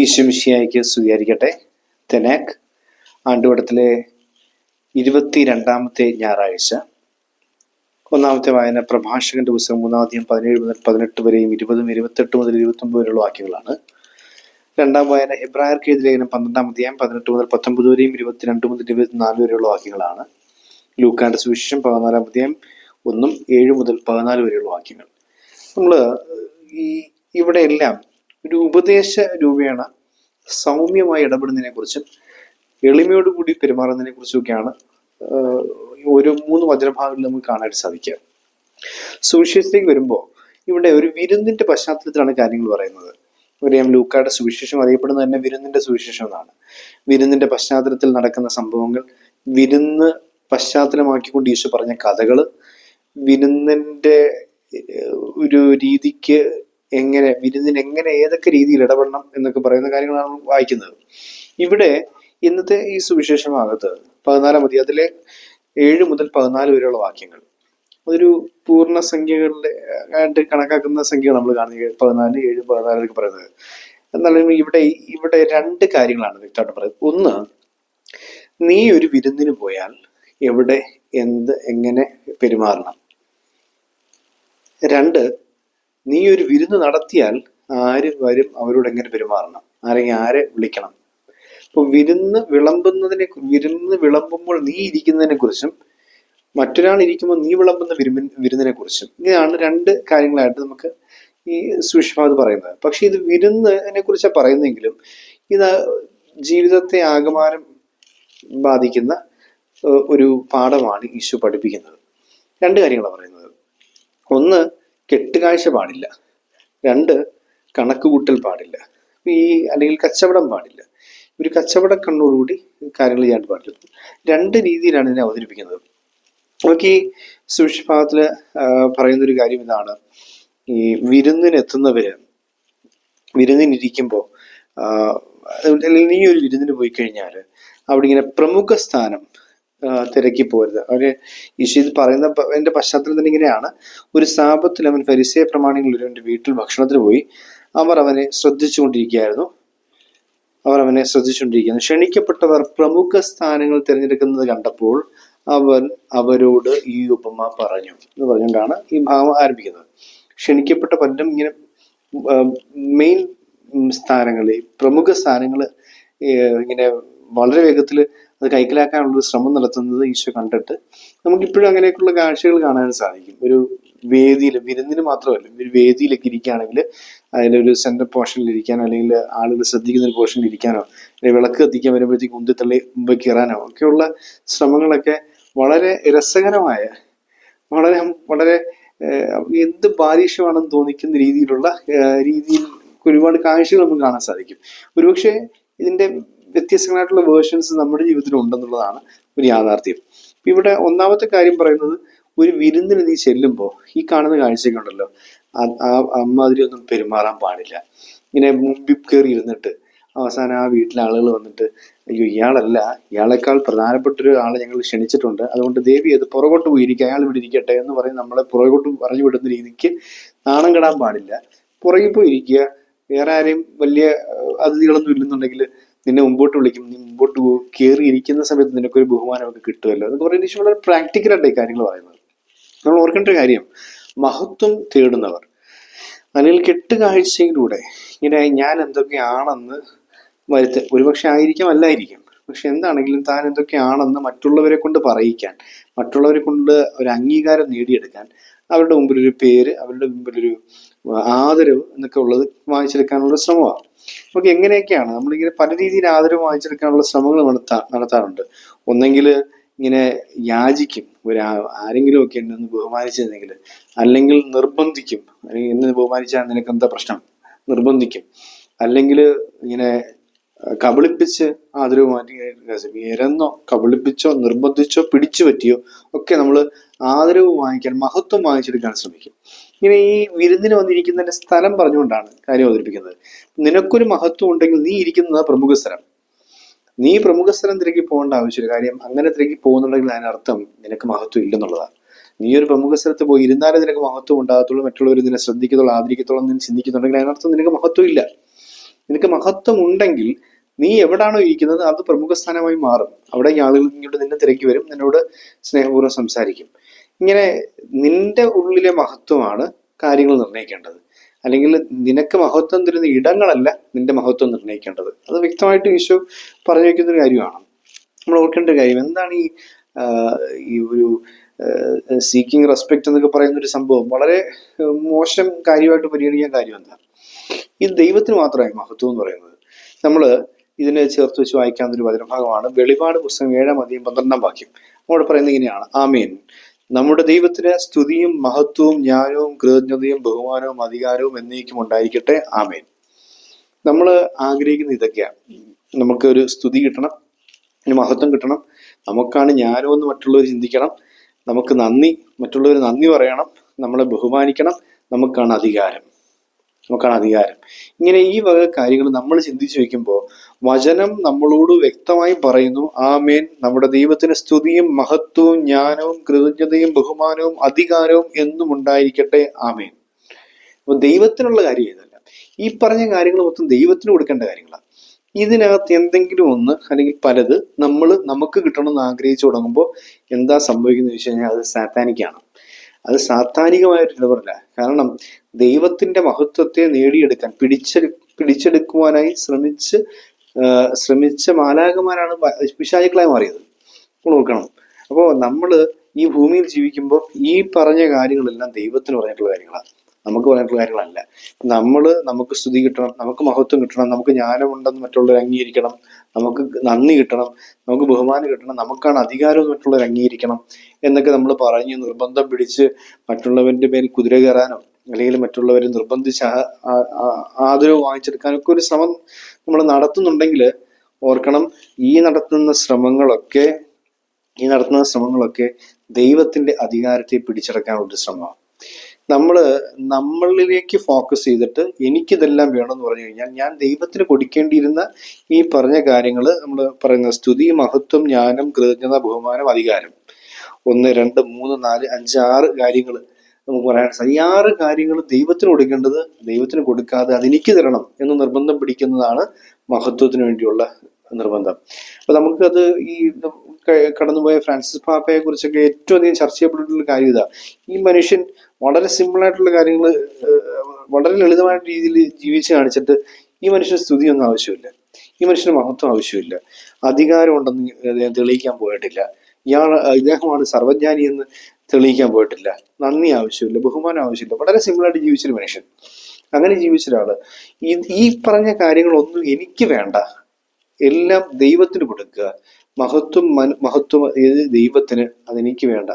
ഈശ്വമിഷിയായിക്ക് സ്വീകരിക്കട്ടെ. തെനാക് ആണ്ടുവടത്തിലെ ഇരുപത്തി രണ്ടാമത്തെ ഞായറാഴ്ച. ഒന്നാമത്തെ വായന പ്രഭാഷകന്റെ പുസ്തകം മൂന്നാമത്തെയും പതിനേഴ് മുതൽ പതിനെട്ട് വരെയും ഇരുപതും ഇരുപത്തെട്ട് മുതൽ ഇരുപത്തൊമ്പത് വരെയുള്ള വാക്യങ്ങളാണ്. രണ്ടാം വായന ഹെബ്രായർക്ക് എഴുതി ലേഖനം പന്ത്രണ്ടാം അധ്യായം പതിനെട്ട് മുതൽ പത്തൊമ്പത് വരെയും ഇരുപത്തിരണ്ട് മുതൽ ഇരുപത്തിനാല് വരെയുള്ള വാക്യങ്ങളാണ്. ലൂക്കാന്റെ സുവിശേഷം പതിനാലാം അധ്യായം ഒന്നും ഏഴ് മുതൽ പതിനാല് വരെയുള്ള വാക്യങ്ങൾ. നമ്മൾ ഈ ഇവിടെ എല്ലാം ഒരു ഉപദേശ രൂപേണ സൗമ്യമായി ഇടപെടുന്നതിനെ കുറിച്ചും എളിമയോടുകൂടി പെരുമാറുന്നതിനെ കുറിച്ചൊക്കെയാണ് ഒരു മൂന്ന് വചനഭാഗങ്ങളിൽ നമുക്ക് കാണാൻ സാധിക്കുക. സുവിശേഷത്തിലേക്ക് വരുമ്പോൾ ഇവിടെ ഒരു വിരുന്നിന്റെ പശ്ചാത്തലത്തിലാണ് കാര്യങ്ങൾ പറയുന്നത്. അറിയാം ലൂക്കായുടെ സുവിശേഷം അറിയപ്പെടുന്നത് തന്നെ വിരുന്നിന്റെ സുവിശേഷം എന്നാണ്. വിരുന്നിന്റെ പശ്ചാത്തലത്തിൽ നടക്കുന്ന സംഭവങ്ങൾ വിരുന്ന് പശ്ചാത്തലമാക്കിക്കൊണ്ട് ഈശോ പറഞ്ഞ കഥകൾ വിരുന്നിന്റെ ഒരു രീതിക്ക് എങ്ങനെ വിരുന്നിന് എങ്ങനെ ഏതൊക്കെ രീതിയിൽ ഇടപെടണം എന്നൊക്കെ പറയുന്ന കാര്യങ്ങളാണ് വായിക്കുന്നത്. ഇവിടെ ഇന്നത്തെ ഈ സുവിശേഷ ഭാഗത്ത് പതിനാലാം മതി അതിലെ ഏഴ് മുതൽ പതിനാല് വരെയുള്ള വാക്യങ്ങൾ. അതൊരു പൂർണ സംഖ്യകളുടെ ആയിട്ട് കണക്കാക്കുന്ന സംഖ്യ നമ്മൾ കാണുന്നത്. പതിനാല് ഏഴ് പതിനാലൊക്കെ പറയുന്നത്. എന്നാലും ഇവിടെ ഇവിടെ രണ്ട് കാര്യങ്ങളാണ് വ്യക്തമായിട്ട് പറയുന്നത്. ഒന്ന് നീ ഒരു വിരുന്നിന് പോയാൽ എവിടെ എന്ത് എങ്ങനെ പെരുമാറണം? രണ്ട് നീ ഒരു വിരുന്ന് നടത്തിയാൽ ആര് വരും അവരോട് എങ്ങനെ പെരുമാറണം? ആരെങ്കിൽ ആരെ വിളിക്കണം? അപ്പൊ വിരുന്ന് വിളമ്പുന്നതിനെ വിരുന്ന് വിളമ്പുമ്പോൾ നീ ഇരിക്കുന്നതിനെ കുറിച്ചും മറ്റൊരാൾ ഇരിക്കുമ്പോൾ നീ വിളമ്പുന്ന വിരുമിൻ വിരുന്നിനെ കുറിച്ചും ഇങ്ങനെയാണ് രണ്ട് കാര്യങ്ങളായിട്ട് നമുക്ക് ഈ സുഷ്മാത് പറയുന്നത്. പക്ഷെ ഇത് വിരുന്നിനെ കുറിച്ചാണ് പറയുന്നെങ്കിലും ഇത് ജീവിതത്തെ ആകമാനം ബാധിക്കുന്ന ഒരു പാഠമാണ് ഈശോ പഠിപ്പിക്കുന്നത്. രണ്ട് കാര്യങ്ങളാണ് പറയുന്നത്. ഒന്ന് കെട്ടുകാഴ്ച പാടില്ല. രണ്ട് കണക്ക് കൂട്ടൽ പാടില്ല. ഈ അല്ലെങ്കിൽ കച്ചവടം പാടില്ല. ഒരു കച്ചവട കണ്ണോടുകൂടി കാര്യങ്ങൾ ചെയ്യാൻ പാടില്ല. രണ്ട് രീതിയിലാണ് ഇതിനെ അവതരിപ്പിക്കുന്നത്. നമുക്ക് ഈ സുഷിഭാഗത്തിൽ പറയുന്ന ഒരു കാര്യം ഇതാണ്. ഈ വിരുന്നിനെത്തുന്നവര് വിരുന്നിനിരിക്കുമ്പോൾ നീ ഒരു വിരുന്നിന് പോയി കഴിഞ്ഞാൽ അവിടെ ഇങ്ങനെ പ്രമുഖ സ്ഥാനം തിരക്കി പോരുത്. അവർ ഈശോ പറയുന്ന എന്റെ പശ്ചാത്തലം തന്നെ ഇങ്ങനെയാണ്. ഒരു സ്ഥാപത്തിൽ അവൻ ഫരിസയ പ്രമാണികൾ ഒരു വീട്ടിൽ ഭക്ഷണത്തിന് പോയി. അവർ അവനെ ശ്രദ്ധിച്ചുകൊണ്ടിരിക്കുകയായിരുന്നു. അവർ അവനെ ശ്രദ്ധിച്ചുകൊണ്ടിരിക്കുന്നു ക്ഷണിക്കപ്പെട്ടവർ പ്രമുഖ സ്ഥാനങ്ങൾ തിരഞ്ഞെടുക്കുന്നത് കണ്ടപ്പോൾ അവൻ അവരോട് ഈ ഉപമ പറഞ്ഞു. എന്ന് പറഞ്ഞുകൊണ്ടാണ് ഈ ഭാവം ആരംഭിക്കുന്നത്. ക്ഷണിക്കപ്പെട്ട പലരും ഇങ്ങനെ മെയിൻ സ്ഥാനങ്ങളിൽ പ്രമുഖ സ്ഥാനങ്ങൾ ഇങ്ങനെ വളരെ വേഗത്തിൽ അത് കൈക്കലാക്കാനുള്ളൊരു ശ്രമം നടത്തുന്നത് ഈശോ കണ്ടിട്ട് നമുക്കിപ്പോഴും അങ്ങനെയൊക്കെയുള്ള കാഴ്ചകൾ കാണാൻ സാധിക്കും. ഒരു വേദിയിൽ വിരുന്നിന് മാത്രമല്ല ഒരു വേദിയിലൊക്കെ ഇരിക്കുകയാണെങ്കിൽ അതിലൊരു സെന്റർ പോർഷനിൽ ഇരിക്കാനോ അല്ലെങ്കിൽ ആളുകൾ ശ്രദ്ധിക്കുന്ന ഒരു പോർഷനിൽ ഇരിക്കാനോ അല്ലെങ്കിൽ വിളക്ക് കത്തിക്കാൻ വരുമ്പോഴത്തേക്ക് ഉന്തിത്തള്ളി മുമ്പ് കയറാനോ ഒക്കെയുള്ള ശ്രമങ്ങളൊക്കെ വളരെ രസകരമായ വളരെ വളരെ എന്ത് ബാലിഷ്യമാണെന്ന് തോന്നിക്കുന്ന രീതിയിലുള്ള രീതിയിൽ ഒരുപാട് കാഴ്ചകൾ നമുക്ക് കാണാൻ സാധിക്കും. ഒരുപക്ഷെ ഇതിന്റെ വ്യത്യസ്തങ്ങളായിട്ടുള്ള വേർഷൻസ് നമ്മുടെ ജീവിതത്തിൽ ഉണ്ടെന്നുള്ളതാണ് ഒരു യാഥാർത്ഥ്യം. ഇവിടെ ഒന്നാമത്തെ കാര്യം പറയുന്നത് ഒരു വിരുന്നിന് നീ ചെല്ലുമ്പോൾ ഈ കാണുന്ന കാഴ്ചയൊക്കെ ഉണ്ടല്ലോ ആ അമ്മാതിരി ഒന്നും പെരുമാറാൻ പാടില്ല. ഇങ്ങനെ മുമ്പിൽ കയറി ഇരുന്നിട്ട് അവസാനം ആ വീട്ടിലെ ആളുകൾ വന്നിട്ട് അയ്യോ ഇയാളല്ല. ഇയാളെക്കാൾ പ്രധാനപ്പെട്ട ഒരു ആളെ ഞങ്ങൾ ക്ഷണിച്ചിട്ടുണ്ട്. അതുകൊണ്ട് ദേവി അത് പുറകോട്ട് പോയിരിക്കുക. അയാൾ ഇവിടെ ഇരിക്കട്ടെ എന്ന് പറയും നമ്മളെ പുറകോട്ട് പറഞ്ഞു വിടുന്ന രീതിക്ക് നാണം കെടാൻ പാടില്ല. പുറകിൽ പോയിരിക്കുക. വേറെ ആരെയും വലിയ അതിഥികളൊന്നും ഇല്ലെന്നുണ്ടെങ്കിൽ നിന്നെ മുമ്പോട്ട് വിളിക്കും. നീ മുമ്പോട്ട് കയറി ഇരിക്കുന്ന സമയത്ത് നിനക്കൊരു ബഹുമാനമൊക്കെ കിട്ടുമല്ലോ എന്നൊക്കെ പറയുന്നത് വളരെ പ്രാക്ടിക്കലായിട്ട് ഈ കാര്യങ്ങൾ പറയുന്നത്. നമ്മൾ ഓർക്കേണ്ട ഒരു കാര്യം മഹത്വം തേടുന്നവർ. അല്ലെങ്കിൽ കെട്ടുകാഴ്ചയിലൂടെ ഇങ്ങനെ ഞാൻ എന്തൊക്കെയാണെന്ന് വരുത്ത ഒരുപക്ഷെ ആയിരിക്കാം അല്ലായിരിക്കാം. പക്ഷെ എന്താണെങ്കിലും താൻ എന്തൊക്കെയാണെന്ന് മറ്റുള്ളവരെ കൊണ്ട് പറയിക്കാൻ മറ്റുള്ളവരെ കൊണ്ട് ഒരു അംഗീകാരം നേടിയെടുക്കാൻ അവരുടെ മുമ്പിലൊരു പേര് അവരുടെ മുമ്പിൽ ഒരു ആദരവ് എന്നൊക്കെ ഉള്ളത് വാങ്ങിച്ചെടുക്കാനുള്ള ശ്രമമാണ്. നമുക്ക് എങ്ങനെയൊക്കെയാണ് നമ്മളിങ്ങനെ പല രീതിയിൽ ആദരവ് വാങ്ങിച്ചെടുക്കാനുള്ള ശ്രമങ്ങൾ നടത്താ നടത്താറുണ്ട്. ഒന്നെങ്കിൽ ഇങ്ങനെ യാചിക്കും. ഒരു ആരെങ്കിലും ഒക്കെ എന്നെ ഒന്ന് ബഹുമാനിച്ചിരുന്നെങ്കിൽ അല്ലെങ്കിൽ നിർബന്ധിക്കും. അല്ലെങ്കിൽ എന്നെ ബഹുമാനിച്ചാൽ നിനക്ക് എന്താ പ്രശ്നം? നിർബന്ധിക്കും. അല്ലെങ്കിൽ ഇങ്ങനെ കബളിപ്പിച്ച് ആദരവ് മാറ്റി ഇരന്നോ കബളിപ്പിച്ചോ നിർബന്ധിച്ചോ പിടിച്ചു പറ്റിയോ ഒക്കെ നമ്മൾ ആദരവ് വാങ്ങിക്കാൻ മഹത്വം വാങ്ങിച്ചെടുക്കാൻ ശ്രമിക്കും. ഇനി ഈ വിരുന്നിന് വന്നിരിക്കുന്നതിന്റെ സ്ഥലം പറഞ്ഞുകൊണ്ടാണ് കാര്യം അവതരിപ്പിക്കുന്നത്. നിനക്കൊരു മഹത്വം ഉണ്ടെങ്കിൽ നീ ഇരിക്കുന്നത് പ്രമുഖ സ്ഥലം. നീ പ്രമുഖ സ്ഥലം തിരക്കി പോകേണ്ട ആവശ്യമില്ല. കാര്യം അങ്ങനെ തിരക്കി പോകുന്നുണ്ടെങ്കിൽ അതിനർത്ഥം നിനക്ക് മഹത്വം ഇല്ലെന്നുള്ളതാണ്. നീ ഒരു പ്രമുഖ സ്ഥലത്ത് പോയി ഇരുന്നാലേ നിനക്ക് മഹത്വം ഉണ്ടാകത്തുള്ളൂ മറ്റുള്ളവർ നിന്നെ ശ്രദ്ധിക്കത്തുള്ളൂ ആദരിക്കത്തുള്ളൂ നിന്നെ ചിന്തിക്കുന്നുണ്ടെങ്കിൽ അതിനർത്ഥം നിനക്ക് മഹത്വം ഇല്ല. നിനക്ക് മഹത്വം ഉണ്ടെങ്കിൽ നീ എവിടാണോ ഇരിക്കുന്നത് അത് പ്രമുഖ സ്ഥാനമായി മാറും. അവിടെ ആളുകൾ ഇങ്ങോട്ട് നിന്നെ തിരക്കി വരും നിന്നോട് സ്നേഹപൂർവം സംസാരിക്കും. ഇങ്ങനെ നിന്റെ ഉള്ളിലെ മഹത്വമാണ് കാര്യങ്ങൾ നിർണയിക്കേണ്ടത്. അല്ലെങ്കിൽ നിനക്ക് മഹത്വം തരുന്ന ഇടങ്ങളല്ല നിന്റെ മഹത്വം നിർണയിക്കേണ്ടത്. അത് വ്യക്തമായിട്ട് ഈശോ പറഞ്ഞു വയ്ക്കുന്ന ഒരു കാര്യമാണ്. നമ്മൾ ഓർക്കേണ്ട കാര്യം എന്താണ് ഈ ഈ ഒരു സീക്കിംഗ് റെസ്പെക്ട് എന്നൊക്കെ പറയുന്ന ഒരു സംഭവം. വളരെ മോശം കാര്യമായിട്ട് പരിഗണിക്കാൻ കാര്യം എന്താ ഈ ദൈവത്തിന് മാത്രമായി മഹത്വം എന്ന് പറയുന്നത്. നമ്മൾ ഇതിനെ ചേർത്ത് വെച്ച് വായിക്കാവുന്ന ഒരു വചനഭാഗമാണ് വെളിപാട് പുസ്തകം ഏഴാം അധികം പന്ത്രണ്ടാം വാക്യം. അവിടെ പറയുന്നത് ഇങ്ങനെയാണ്. ആമീൻ. നമ്മുടെ ദൈവത്തിന് സ്തുതിയും മഹത്വവും ജ്ഞാനവും കൃതജ്ഞതയും ബഹുമാനവും അധികാരവും എന്നേക്കും ഉണ്ടായിരിക്കട്ടെ. ആമേൻ. നമ്മൾ ആഗ്രഹിക്കുന്ന ഇതൊക്കെയാണ്. നമുക്ക് ഒരു സ്തുതി കിട്ടണം ഒരു മഹത്വം കിട്ടണം. നമുക്കാണ് ജ്ഞാനമെന്ന് മറ്റുള്ളവർ ചിന്തിക്കണം. നമുക്ക് നന്ദി മറ്റുള്ളവർ നന്ദി പറയണം. നമ്മളെ ബഹുമാനിക്കണം. നമുക്കാണ് അധികാരം. നമുക്കാണ് അധികാരം. ഇങ്ങനെ ഈ വക കാര്യങ്ങൾ നമ്മൾ ചിന്തിച്ചു വെക്കുമ്പോൾ വചനം നമ്മളോട് വ്യക്തമായി പറയുന്നു ആമേൻ. നമ്മുടെ ദൈവത്തിന് സ്തുതിയും മഹത്വവും ജ്ഞാനവും കൃതജ്ഞതയും ബഹുമാനവും അധികാരവും എന്നും ഉണ്ടായിരിക്കട്ടെ. ആമേൻ. അപ്പൊ ദൈവത്തിനുള്ള കാര്യം ഇതല്ല. ഈ പറഞ്ഞ കാര്യങ്ങൾ മൊത്തം ദൈവത്തിന് കൊടുക്കേണ്ട കാര്യങ്ങളാണ്. ഇതിനകത്ത് എന്തെങ്കിലും ഒന്ന് അല്ലെങ്കിൽ പലത് നമ്മൾ നമുക്ക് കിട്ടണമെന്ന് ആഗ്രഹിച്ചു തുടങ്ങുമ്പോൾ എന്താ സംഭവിക്കുന്നത് വെച്ച് കഴിഞ്ഞാൽ അത് സാത്താനിക്കാണ്. അത് സാത്താനികമായ ഒരു ഇടപെടല. കാരണം ദൈവത്തിന്റെ മഹത്വത്തെ നേടിയെടുക്കാൻ പിടിച്ച പിടിച്ചെടുക്കുവാനായി ശ്രമിച്ച് ശ്രമിച്ച മാലാകമാരാണ് പിശാചുക്കളായി മാറിയത്. നോക്കണം അപ്പോൾ നമ്മൾ ഈ ഭൂമിയിൽ ജീവിക്കുമ്പോൾ ഈ പറഞ്ഞ കാര്യങ്ങളെല്ലാം ദൈവത്തിന് പറഞ്ഞിട്ടുള്ള കാര്യങ്ങളാണ് നമുക്ക് പറയാനുള്ള കാര്യങ്ങളല്ല. നമ്മൾ നമുക്ക് സ്തുതി കിട്ടണം നമുക്ക് മഹത്വം കിട്ടണം നമുക്ക് ജ്ഞാനമുണ്ടെന്ന് മറ്റുള്ളവർ അംഗീകരിക്കണം നമുക്ക് നന്ദി കിട്ടണം നമുക്ക് ബഹുമാനം കിട്ടണം നമുക്കാണ് അധികാരം മറ്റുള്ളവർ അംഗീകരിക്കണം എന്നൊക്കെ നമ്മൾ പറഞ്ഞ് നിർബന്ധം പിടിച്ച് മറ്റുള്ളവരുടെ മേൽ കുതിര കയറാനോ അല്ലെങ്കിൽ മറ്റുള്ളവരെ നിർബന്ധിച്ച് ആദരവ് വാങ്ങിച്ചെടുക്കാനൊക്കെ ഒരു ശ്രമം നമ്മൾ നടത്തുന്നുണ്ടെങ്കിൽ ഓർക്കണം ഈ നടത്തുന്ന ശ്രമങ്ങളൊക്കെ ഈ നടത്തുന്ന ശ്രമങ്ങളൊക്കെ ദൈവത്തിന്റെ അധികാരത്തെ പിടിച്ചെടുക്കാനുള്ള ശ്രമമാണ്. നമ്മൾ നമ്മളിലേക്ക് ഫോക്കസ് ചെയ്തിട്ട് എനിക്കിതെല്ലാം വേണമെന്ന് പറഞ്ഞു കഴിഞ്ഞാൽ ഞാൻ ദൈവത്തിന് കൊടുക്കേണ്ടിയിരുന്ന ഈ പറഞ്ഞ കാര്യങ്ങൾ നമ്മൾ പറയുന്ന സ്തുതി മഹത്വം ജ്ഞാനം കൃതജ്ഞത ബഹുമാനം അധികാരം. ഒന്ന് രണ്ട് മൂന്ന് നാല് അഞ്ച് ആറ് കാര്യങ്ങൾ നമുക്ക് പറയാൻ സാധിക്കും. ഈ ആറ് കാര്യങ്ങൾ ദൈവത്തിന് കൊടുക്കേണ്ടത് ദൈവത്തിന് കൊടുക്കാതെ അതെനിക്ക് തരണം എന്ന് നിർബന്ധം പിടിക്കുന്നതാണ് മഹത്വത്തിന് വേണ്ടിയുള്ള നിർബന്ധം. അപ്പൊ നമുക്കത് ഈ കടന്നുപോയ ഫ്രാൻസിസ് പാപ്പയെ കുറിച്ചൊക്കെ ഏറ്റവും അധികം ചർച്ച ചെയ്യപ്പെട്ടിട്ടുള്ള കാര്യം ഇതാ. ഈ മനുഷ്യൻ വളരെ സിമ്പിൾ ആയിട്ടുള്ള കാര്യങ്ങൾ വളരെ ലളിതമായ രീതിയിൽ ജീവിച്ച് കാണിച്ചിട്ട് ഈ മനുഷ്യന് സ്തുതിയൊന്നും ആവശ്യമില്ല. ഈ മനുഷ്യന് മഹത്വം ആവശ്യമില്ല. അധികാരം ഉണ്ടെന്ന് അദ്ദേഹം തെളിയിക്കാൻ പോയിട്ടില്ല. ഇയാൾ ഇദ്ദേഹമാണ് സർവജ്ഞാനി എന്ന് തെളിയിക്കാൻ പോയിട്ടില്ല. നന്ദി ആവശ്യമില്ല ബഹുമാനം ആവശ്യമില്ല. വളരെ സിമ്പിളായിട്ട് ജീവിച്ചൊരു മനുഷ്യൻ. അങ്ങനെ ജീവിച്ച ഒരാൾ ഈ ഈ പറഞ്ഞ കാര്യങ്ങളൊന്നും എനിക്ക് വേണ്ട. എല്ലാം ദൈവത്തിന് കൊടുക്കുക. മഹത്വം മന- മഹത്വം ഏത് ദൈവത്തിന് അതെനിക്ക് വേണ്ട.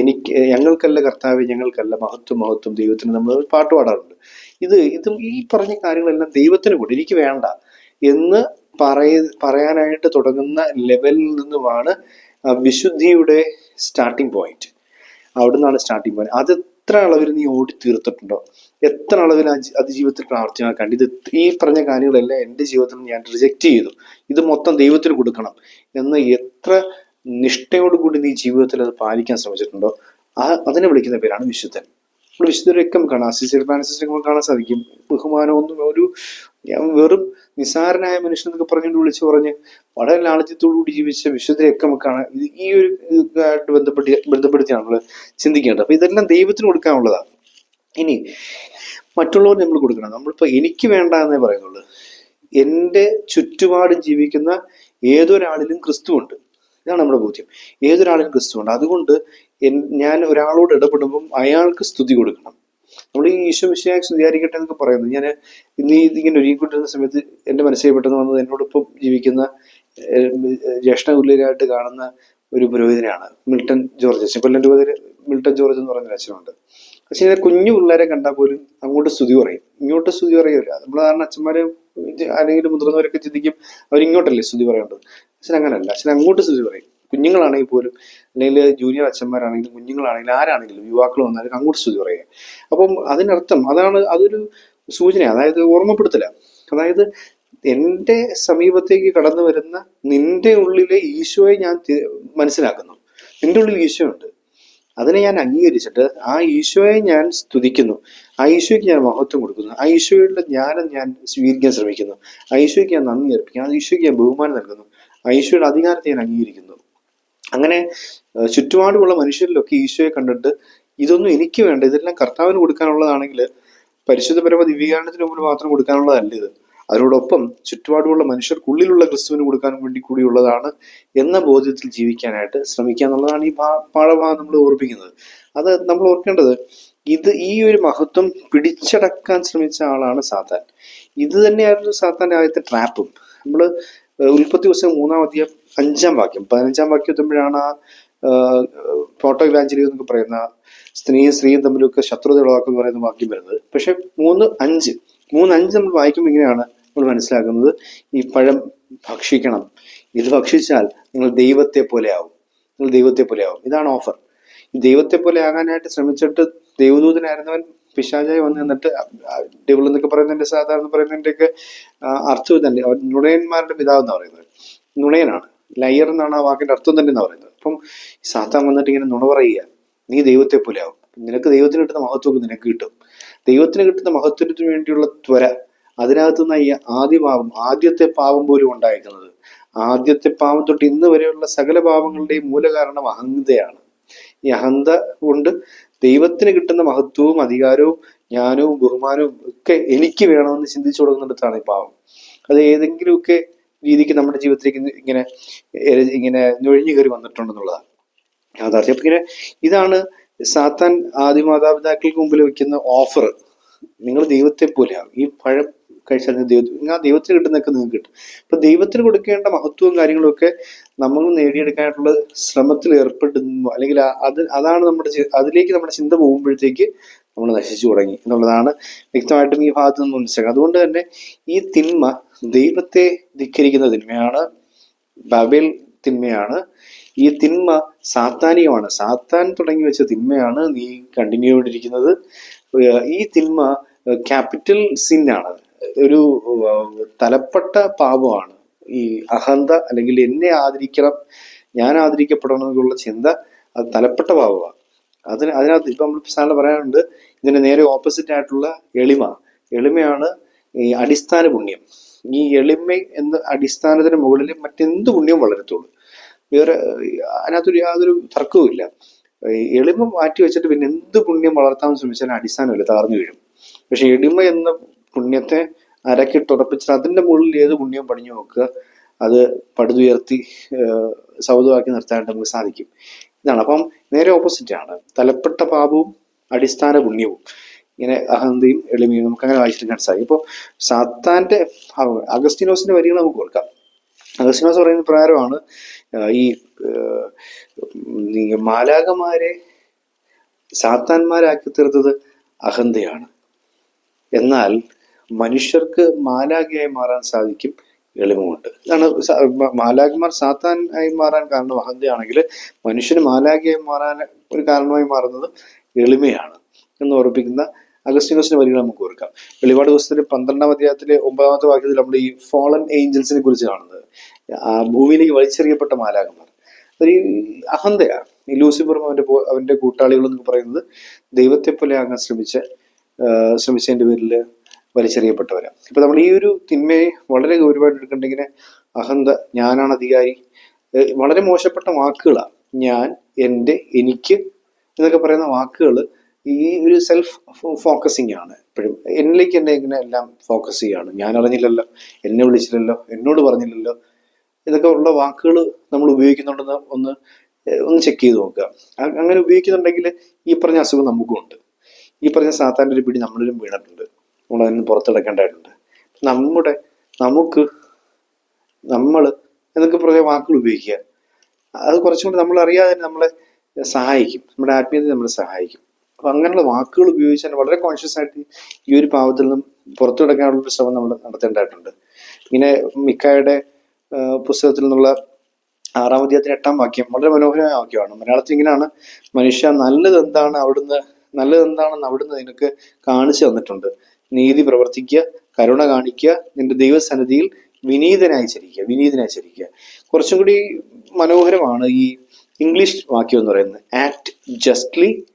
എനിക്ക് ഞങ്ങൾക്കല്ല കർത്താവ് ഞങ്ങൾക്കല്ല മഹത്വം മഹത്വം ദൈവത്തിന് നമ്മൾ പാട്ട് പാടാറുണ്ട്. ഇത് ഇതും ഈ പറഞ്ഞ കാര്യങ്ങളെല്ലാം ദൈവത്തിന് കൂടി എനിക്ക് വേണ്ട എന്ന് പറയ പറയാനായിട്ട് തുടങ്ങുന്ന ലെവലിൽ നിന്നുമാണ് വിശുദ്ധിയുടെ സ്റ്റാർട്ടിംഗ് പോയിന്റ് അവിടുന്നാണ് സ്റ്റാർട്ടിംഗ് പോയിന്റ് അത് എത്ര അളവിൽ നീ ഓടി തീർത്തിട്ടുണ്ടോ എത്ര അളവിൽ അതിജീവിതത്തിൽ പ്രാർത്ഥന പ്രാവർത്തികമാക്കാണ്ട് ഇത് ഈ പറഞ്ഞ കാര്യങ്ങളെല്ലാം എന്റെ ജീവിതത്തിൽ ഞാൻ റിജക്റ്റ് ചെയ്തു. ഇത് മൊത്തം ദൈവത്തിന് കൊടുക്കണം എന്ന് എത്ര നിഷ്ഠയോടുകൂടി നീ ജീവിതത്തിൽ അത് പാലിക്കാൻ ശ്രമിച്ചിട്ടുണ്ടോ? ആ അതിനെ വിളിക്കുന്ന പേരാണ് വിശുദ്ധൻ. നമ്മൾ വിശുദ്ധരൊക്കെ കാണാം. അസിസ്റ്റർ ഫ്രാൻസിസിനെ നമുക്ക് കാണാൻ സാധിക്കും. ബഹുമാനമൊന്നും ഒരു വെറും നിസാരനായ മനുഷ്യൻ എന്നൊക്കെ പറഞ്ഞുകൊണ്ട് വിളിച്ചു പറഞ്ഞ് വളരെ ലാളിത്യത്തോടുകൂടി ജീവിച്ച വിശുദ്ധരെയൊക്കെ നമുക്ക് ഈ ഒരു ഇതായിട്ട് ബന്ധപ്പെട്ട് ബന്ധപ്പെടുത്തിയാണ് നമ്മൾ ചിന്തിക്കേണ്ടത്. അപ്പൊ ഇതെല്ലാം ദൈവത്തിന് കൊടുക്കാനുള്ളതാണ്. ഇനി മറ്റുള്ളവർ നമ്മൾ കൊടുക്കണം. നമ്മളിപ്പോൾ എനിക്ക് വേണ്ട എന്നേ പറയുന്നുള്ളൂ. എന്റെ ചുറ്റുപാടും ജീവിക്കുന്ന ഏതൊരാളിലും ക്രിസ്തുവുണ്ട്. ഇതാണ് നമ്മുടെ ബോധ്യം. ഏതൊരാളിലും ക്രിസ്തുവുണ്ട്. അതുകൊണ്ട് ഞാൻ ഒരാളോട് ഇടപെടുമ്പം അയാൾക്ക് സ്തുതി കൊടുക്കണം. നമ്മൾ ഈ ഈശോ വിഷയായി സ്തുതിയായിരിക്കട്ടെ എന്നൊക്കെ പറയുന്നു. ഞാൻ ഇന്ന് ഈ ഇതിങ്ങനെ ഒരുങ്ങിക്കൊണ്ടിരുന്ന സമയത്ത് എന്റെ മനസ്സിൽ പെട്ടെന്ന് വന്നത് എന്നോടൊപ്പം ജീവിക്കുന്ന ജ്യേഷ്ഠ ഉള്ളിലായിട്ട് കാണുന്ന ഒരു പുരോഹിതനാണ് മിൽട്ടൺ ജോർജ് അച്ഛൻ കൊല്ലം രൂപതയിൽ മിൽട്ടൺ ജോർജ് എന്ന് പറയുന്ന അച്ഛനുണ്ട്. അച്ഛനെ കുഞ്ഞു പിള്ളേരെ കണ്ടാൽ പോലും അങ്ങോട്ട് സ്തുതി പറയും ഇങ്ങോട്ട് സ്തുതി പറയില്ല നമ്മൾ കാരണം അച്ഛന്മാരെ ആരെങ്കിലും മുതിർന്നവരൊക്കെ ചിന്തിക്കും അവരിങ്ങോട്ടല്ലേ സ്തുതി പറയേണ്ടത്. അച്ഛൻ അങ്ങനല്ല. അച്ഛൻ അങ്ങോട്ട് സ്തുതി പറയും കുഞ്ഞുങ്ങളാണെങ്കിൽ പോലും അല്ലെങ്കിൽ ജൂനിയർ അച്ഛന്മാരാണെങ്കിലും കുഞ്ഞുങ്ങളാണെങ്കിലും ആരാണെങ്കിലും യുവാക്കൾ വന്നാലും അങ്ങോട്ട് സ്തുതി പറയുക അപ്പം അതിനർത്ഥം അതാണ് അതൊരു സൂചന അതായത് ഓർമ്മപ്പെടുത്തല. അതായത് എന്റെ സമീപത്തേക്ക് കടന്നു വരുന്ന നിന്റെ ഉള്ളിലെ ഈശോയെ ഞാൻ മനസ്സിലാക്കുന്നു. നിന്റെ ഉള്ളിൽ ഈശോ ഉണ്ട് അതിനെ ഞാൻ അംഗീകരിച്ചിട്ട് ആ ഈശോയെ ഞാൻ സ്തുതിക്കുന്നു. ആ ഈശോയ്ക്ക് ഞാൻ മഹത്വം കൊടുക്കുന്നു. ആ ഈശോയുടെ ജ്ഞാനം ഞാൻ സ്വീകരിക്കാൻ ശ്രമിക്കുന്നു. ആ ഈശോയ്ക്ക് ഞാൻ നന്ദി അർപ്പിക്കുന്നു. ആ ഈശോയ്ക്ക് ഞാൻ ബഹുമാനം നൽകുന്നു. ആ ഈശോയുടെ അധികാരത്തെ ഞാൻ അംഗീകരിക്കുന്നു. അങ്ങനെ ചുറ്റുപാടുമുള്ള മനുഷ്യരിലൊക്കെ ഈശോയെ കണ്ടിട്ട് ഇതൊന്നും എനിക്ക് വേണ്ട ഇതെല്ലാം കർത്താവിന് കൊടുക്കാനുള്ളതാണെങ്കിൽ പരിശുദ്ധപരമ ദിവ്യകാരണത്തിന് മുമ്പിൽ മാത്രം കൊടുക്കാനുള്ളതല്ല ഇത്. അതിനോടൊപ്പം ചുറ്റുപാടുമുള്ള മനുഷ്യർക്കുള്ളിലുള്ള ക്രിസ്തുവിന് കൊടുക്കാൻ വേണ്ടി കൂടിയുള്ളതാണ് എന്ന ബോധ്യത്തിൽ ജീവിക്കാനായിട്ട് ശ്രമിക്കുക എന്നുള്ളതാണ് ഈ പാഠഭാഗം നമ്മൾ ഓർപ്പിക്കുന്നത്. അത് നമ്മൾ ഓർക്കേണ്ടത് ഇത് ഈ ഒരു മഹത്വം പിടിച്ചടക്കാൻ ശ്രമിച്ച ആളാണ് സാത്താൻ. ഇത് തന്നെയായിരുന്നു സാത്താന്റെ ആദ്യത്തെ ട്രാപ്പും. നമ്മൾ ഉൽപ്പത്തി ദിവസം മൂന്നാം അധ്യായം അഞ്ചാം വാക്യം പതിനഞ്ചാം വാക്യം എത്തുമ്പോഴാണ് ആ ഫോട്ടോ ഇവാഞ്ചലി എന്നൊക്കെ പറയുന്ന സ്ത്രീയും സ്ത്രീയും തമ്മിലൊക്കെ ശത്രുത ഉളവാക്കുന്ന പറയുന്ന വാക്യം വരുന്നത്. പക്ഷെ മൂന്ന് അഞ്ച് മൂന്ന് അഞ്ച് നമ്മൾ വായിക്കുമ്പോൾ ഇങ്ങനെയാണ്. നമ്മൾ മനസ്സിലാക്കുന്നത് ഈ പഴം ഭക്ഷിക്കണം. ഇത് ഭക്ഷിച്ചാൽ നിങ്ങൾ ദൈവത്തെ പോലെ ആവും. നിങ്ങൾ ദൈവത്തെ പോലെ ആവും. ഇതാണ് ഓഫർ ഈ ദൈവത്തെ പോലെ ആകാനായിട്ട് ശ്രമിച്ചിട്ട് ദൈവദൂതനായിരുന്നവൻ പിശാചായി വന്ന് നിന്നിട്ട് ഡിബിൾ എന്നൊക്കെ പറയുന്നതിന്റെ സാധാരണ പറയുന്നതിന്റെയൊക്കെ ആ, അർത്ഥം തന്നെ അവൻ നുണയന്മാരുടെ പിതാവ് എന്ന് പറയുന്നത്. നുണയനാണ്. ലയർ എന്നാണ് ആ വാക്കിന്റെ അർത്ഥം തന്നെ എന്ന് പറയുന്നത്. അപ്പം സാത്താൻ വന്നിട്ട് ഇങ്ങനെ നുണ പറയുക. നീ ദൈവത്തെ പോലെ ആവും. നിനക്ക് ദൈവത്തിന് കിട്ടുന്ന മഹത്വമൊക്കെ നിനക്ക് കിട്ടും. ദൈവത്തിന് കിട്ടുന്ന മഹത്വത്തിന് വേണ്ടിയുള്ള ത്വര അതിനകത്ത് നിന്ന് ആദ്യ പാപം ആദ്യത്തെ പാപം പോലും ഉണ്ടായിരിക്കുന്നത് ആദ്യത്തെ പാപം തൊട്ട് ഇന്ന് വരെയുള്ള സകല പാപങ്ങളുടെയും മൂലകാരണം അഹന്തയാണ്. ഈ അഹന്ത കൊണ്ട് ദൈവത്തിന് കിട്ടുന്ന മഹത്വവും അധികാരവും ജ്ഞാനവും ബഹുമാനവും ഒക്കെ എനിക്ക് വേണമെന്ന് ചിന്തിച്ചു കൊടുക്കുന്നിടത്താണ് ഈ പാവം അത് ഏതെങ്കിലുമൊക്കെ രീതിക്ക് നമ്മുടെ ജീവിതത്തിലേക്ക് ഇങ്ങനെ ഇങ്ങനെ നുഴഞ്ഞു കയറി വന്നിട്ടുണ്ടെന്നുള്ളതാണ്. യാഥാർത്ഥ്യം. അപ്പൊ ഇങ്ങനെ ഇതാണ് സാത്താൻ ആദ്യ മാതാപിതാക്കൾക്ക് മുമ്പിൽ വെക്കുന്ന ഓഫർ നിങ്ങൾ ദൈവത്തെ പോലെയാണ് ഈ പഴം കഴിച്ചാൽ ദൈവത്തിൽ ആ ദൈവത്തിന് കിട്ടുന്നതൊക്കെ നിങ്ങൾക്ക് കിട്ടും. അപ്പൊ ദൈവത്തിന് കൊടുക്കേണ്ട മഹത്വവും കാര്യങ്ങളൊക്കെ നമ്മൾ നേടിയെടുക്കാനായിട്ടുള്ള ശ്രമത്തിൽ ഏർപ്പെടുന്നു. അല്ലെങ്കിൽ അത് അതാണ് നമ്മുടെ അതിലേക്ക് നമ്മുടെ ചിന്ത പോകുമ്പോഴത്തേക്ക് നമ്മൾ നശിച്ചു തുടങ്ങി എന്നുള്ളതാണ് വ്യക്തമായിട്ടും ഈ ഭാഗത്ത് നിന്ന് മനസ്സിലാക്കുക. അതുകൊണ്ട് തന്നെ ഈ തിന്മ ദൈവത്തെ ധിക്കരിക്കുന്ന തിന്മയാണ്. ബബേൽ തിന്മയാണ്. ഈ തിന്മ സാത്താനികമാണ് സാത്താൻ തുടങ്ങി വെച്ച തിന്മയാണ് നീ കണ്ടിന്യൂ ചെയ്തിരിക്കുന്നത് ഈ തിന്മ ക്യാപിറ്റൽ സിന്നാണ് ഒരു തലപ്പെട്ട പാപമാണ്. ഈ അഹന്ത അല്ലെങ്കിൽ എന്നെ ആദരിക്കണം ഞാൻ ആദരിക്കപ്പെടണം എന്നുള്ള ചിന്ത അത് തലപ്പെട്ട പാപമാണ്. അതിന് അതിനകത്ത് ഇപ്പം നമ്മൾ സാറിന് പറയാനുണ്ട് ഇതിന് നേരെ ഓപ്പോസിറ്റ് ആയിട്ടുള്ള എളിമ. എളിമയാണ് ഈ അടിസ്ഥാന പുണ്യം. ഈ എളിമ എന്ന അടിസ്ഥാനത്തിന് മുകളിൽ മറ്റെന്ത് പുണ്യവും വളരത്തുള്ളൂ? വേറെ അതിനകത്തൊരു യാതൊരു തർക്കവുമില്ല എളിമ മാറ്റി വെച്ചിട്ട് പിന്നെ എന്ത് പുണ്യം വളർത്താൻ ശ്രമിച്ചാലും അടിസ്ഥാനമില്ല താർന്നു വീഴും. പക്ഷെ എളിമ എന്ന പുണ്യത്തെ അരക്കിട്ടുറപ്പിച്ചിട്ട് അതിന്റെ മുകളിൽ ഏത് പുണ്യവും പണിഞ്ഞു നോക്കുക അത് പടുതുയർത്തി സൗദമാക്കി നിർത്താനായിട്ട് നമുക്ക് സാധിക്കും. ഇതാണ്. അപ്പം നേരെ ഓപ്പോസിറ്റാണ് തലപ്പെട്ട പാപവും അടിസ്ഥാന പുണ്യവും. ഇങ്ങനെ അഹന്തയും എളിമയും നമുക്ക് അങ്ങനെ വായിച്ചെടുക്കാൻ സാധിക്കും ഇപ്പോൾ സാത്താന്റെ അഗസ്റ്റിനോസിന്റെ വരികൾ നമുക്ക് ഓർക്കാം. അഗസ്റ്റിനോസ് പറയുന്ന പ്രകാരമാണ് ഈ മാലാകമാരെ സാത്താന്മാരാക്കി തീർത്തത് അഹന്തയാണ്. എന്നാൽ മനുഷ്യർക്ക് മാലാഖയായി മാറാൻ സാധിക്കും എളിമുണ്ട് ഇതാണ് മാലാഖിമാർ സാത്താൻ ആയി മാറാൻ കാരണം. അഹന്തയാണെങ്കിൽ മനുഷ്യന് മാലാഖയായി മാറാൻ ഒരു കാരണമായി മാറുന്നത് എളിമയാണ് എന്ന് ഓർപ്പിക്കുന്ന അഗസ്റ്റിനോസിന്റെ വരികൾ നമുക്ക് ഓർക്കാം. വെളിപാട് പുസ്തകത്തിലെ പന്ത്രണ്ടാം അധ്യായത്തിലെ ഒമ്പതാമത്തെ വാക്യത്തിൽ നമ്മൾ ഈ ഫോളൻ ഏഞ്ചൽസിനെ കുറിച്ച് കാണുന്നത്. ആ ഭൂമിയിലേക്ക് വലിച്ചെറിയപ്പെട്ട മാലാഖമാർ. ഒരു അഹന്തയാണ് ഈ ലൂസിഫറും അവന്റെ അവന്റെ കൂട്ടാളികളും എന്നൊക്കെ പറയുന്നത് ദൈവത്തെ പോലെ ആകാൻ ശ്രമിച്ച ശ്രമിച്ചതിന്റെ പേരിൽ വലിച്ചെറിയപ്പെട്ടവരാണ് ഇപ്പൊ നമ്മൾ ഈ ഒരു തിന്മയെ വളരെ ഗൗരവമായിട്ട് എടുക്കണ്ടെങ്കിൽ അഹന്ത ഞാനാണ് അധികാരി വളരെ മോശപ്പെട്ട വാക്കുകളാണ് ഞാൻ എന്റെ എനിക്ക് എന്നൊക്കെ പറയുന്ന വാക്കുകൾ ഈ ഒരു സെൽഫ് ഫോക്കസിങ് ആണ്. എപ്പോഴും എന്നിലേക്ക് എന്നെ ഇങ്ങനെ എല്ലാം ഫോക്കസ് ചെയ്യാണ്. ഞാൻ അറിഞ്ഞില്ലല്ലോ എന്നെ വിളിച്ചില്ലല്ലോ എന്നോട് പറഞ്ഞില്ലല്ലോ. ഇതൊക്കെ ഉള്ള വാക്കുകൾ നമ്മൾ ഉപയോഗിക്കുന്നുണ്ടെന്ന് ഒന്ന് ഒന്ന് ചെക്ക് ചെയ്ത് നോക്കുക. അങ്ങനെ ഉപയോഗിക്കുന്നുണ്ടെങ്കിൽ ഈ പറഞ്ഞ അസുഖം നമുക്കും ഉണ്ട് ഈ പറഞ്ഞ സാത്താന്റെ ഒരു പിടി നമ്മളിലും വീണിട്ടുണ്ട്. നമ്മൾ നിന്ന് പുറത്തെടുക്കേണ്ടതായിട്ടുണ്ട് നമ്മുടെ നമുക്ക് നമ്മൾ എന്നൊക്കെ പുറകെ വാക്കുകൾ ഉപയോഗിക്കുക. അത് കുറച്ചും കൂടി നമ്മൾ അറിയാതെ തന്നെ നമ്മളെ സഹായിക്കും. നമ്മുടെ ആത്മീയത നമ്മളെ സഹായിക്കും. അപ്പം അങ്ങനെയുള്ള വാക്കുകൾ ഉപയോഗിച്ച് തന്നെ വളരെ കോൺഷ്യസ് ആയിട്ട് ഈ ഒരു പാവത്തിൽ നിന്നും പുറത്തു കിടക്കാനുള്ള ശ്രമം നമ്മൾ നടത്തേണ്ടതായിട്ടുണ്ട്. ഇങ്ങനെ മിക്കായുടെ പുസ്തകത്തിൽ നിന്നുള്ള ആറാം അധ്യായത്തിന് എട്ടാം വാക്യം വളരെ മനോഹരമായ വാക്യമാണ്. മലയാളത്തിൽ ഇങ്ങനെയാണ് മനുഷ്യ നല്ലത് എന്താണ് അവിടുന്ന് നല്ലത് എന്താണെന്ന് അവിടുന്ന് നിനക്ക് കാണിച്ചു തന്നിട്ടുണ്ട്. നീതി പ്രവർത്തിക്കുക കരുണ കാണിക്കുക നിന്റെ ദൈവസന്നിധിയിൽ വിനീതനായി ചരിക്കുക വിനീതനായി ചരിക്കുക. കുറച്ചും കൂടി മനോഹരമാണ് ഈ ഇംഗ്ലീഷ് വാക്യം എന്ന് പറയുന്നത്. Act justly